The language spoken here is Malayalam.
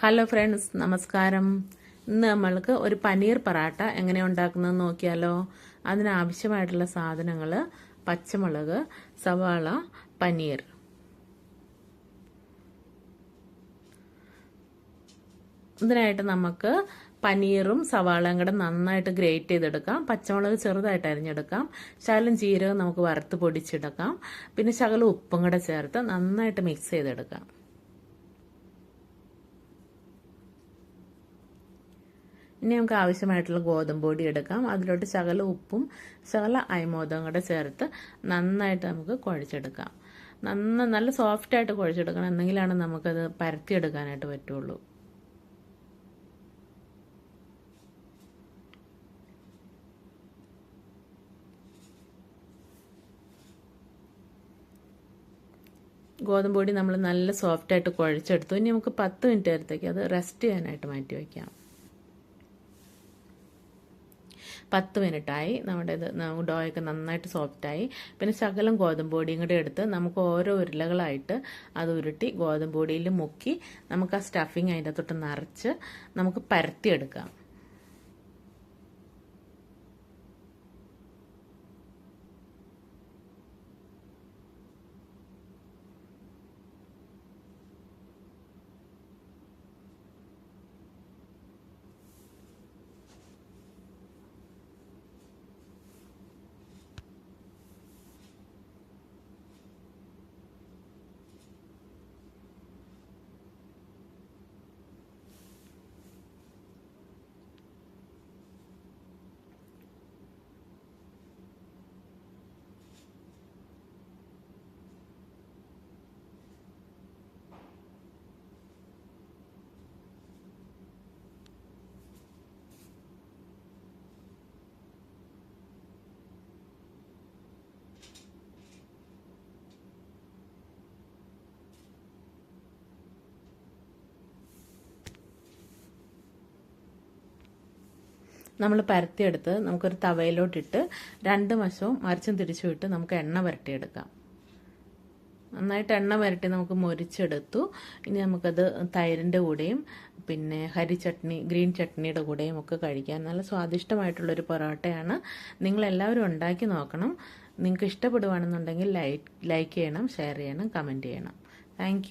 ഹലോ ഫ്രണ്ട്സ് നമസ്കാരം. ഇന്ന് നമ്മൾക്ക് ഒരു പനീർ പറാട്ട എങ്ങനെ ഉണ്ടാക്കുന്നതെന്ന് നോക്കിയാലോ. അതിനാവശ്യമായിട്ടുള്ള സാധനങ്ങൾ പച്ചമുളക് സവാള പനീർ. ഇതിനായിട്ട് നമുക്ക് പനീറും സവാളയും കൂടെ നന്നായിട്ട് ഗ്രേറ്റ് ചെയ്തെടുക്കാം. പച്ചമുളക് ചെറുതായിട്ട് അരിഞ്ഞെടുക്കാം. ശകലം ജീരകം നമുക്ക് വറുത്ത് പൊടിച്ചെടുക്കാം. പിന്നെ ശകലം ഉപ്പും കൂടെ ചേർത്ത് നന്നായിട്ട് മിക്സ് ചെയ്തെടുക്കാം. ഇനി നമുക്ക് ആവശ്യമായിട്ടുള്ള ഗോതമ്പ് പൊടി എടുക്കാം. അതിലോട്ട് ശകല ഉപ്പും ശകല അയമോദവും കൂടെ ചേർത്ത് നന്നായിട്ട് നമുക്ക് കുഴച്ചെടുക്കാം. നന്ന നല്ല സോഫ്റ്റായിട്ട് കുഴച്ചെടുക്കണം. എന്നെങ്കിലാണ് നമുക്കത് പരത്തിയെടുക്കാനായിട്ട് പറ്റുള്ളൂ. ഗോതമ്പ് പൊടി നമ്മൾ നല്ല സോഫ്റ്റായിട്ട് കുഴച്ചെടുത്തു. ഇനി നമുക്ക് പത്ത് മിനിറ്റ് നേരത്തേക്ക് അത് റെസ്റ്റ് ചെയ്യാനായിട്ട് മാറ്റി വയ്ക്കാം. പത്ത് മിനിറ്റായി നമ്മുടെ ഇത് ഡോയൊക്കെ നന്നായിട്ട് സോഫ്റ്റായി. പിന്നെ ശകലം ഗോതമ്പ് പൊടിയും കൂടെ എടുത്ത് നമുക്ക് ഓരോ ഉരുളകളായിട്ട് അത് ഉരുട്ടി ഗോതമ്പ് പൊടിയിൽ മുക്കി നമുക്ക് ആ സ്റ്റഫിങ് അതിന്റെ തൊട്ട് നിറച്ച് നമുക്ക് പരത്തിയെടുക്കാം നമ്മൾ പരത്തിയെടുത്ത് നമുക്കൊരു തവയിലോട്ടിട്ട് രണ്ട് വശവും മറിച്ചും തിരിച്ചും ഇട്ട് നമുക്ക് എണ്ണ വരട്ടിയെടുക്കാം നന്നായിട്ട് എണ്ണ വരട്ടി നമുക്ക് മൊരിച്ചെടുത്തു. ഇനി നമുക്കത് തൈരിന്റെ കൂടെയും പിന്നെ ഹരി ചട്നി ഗ്രീൻ ചട്നിയുടെ കൂടെയും ഒക്കെ കഴിക്കാം. നല്ല സ്വാദിഷ്ടമായിട്ടുള്ളൊരു പൊറോട്ടയാണ്. നിങ്ങളെല്ലാവരും ഉണ്ടാക്കി നോക്കണം. നിങ്ങൾക്ക് ഇഷ്ടപ്പെടുവാണെന്നുണ്ടെങ്കിൽ ലൈക്ക് ലൈക്ക് ചെയ്യണം ഷെയർ ചെയ്യണം കമന്റ് ചെയ്യണം. താങ്ക്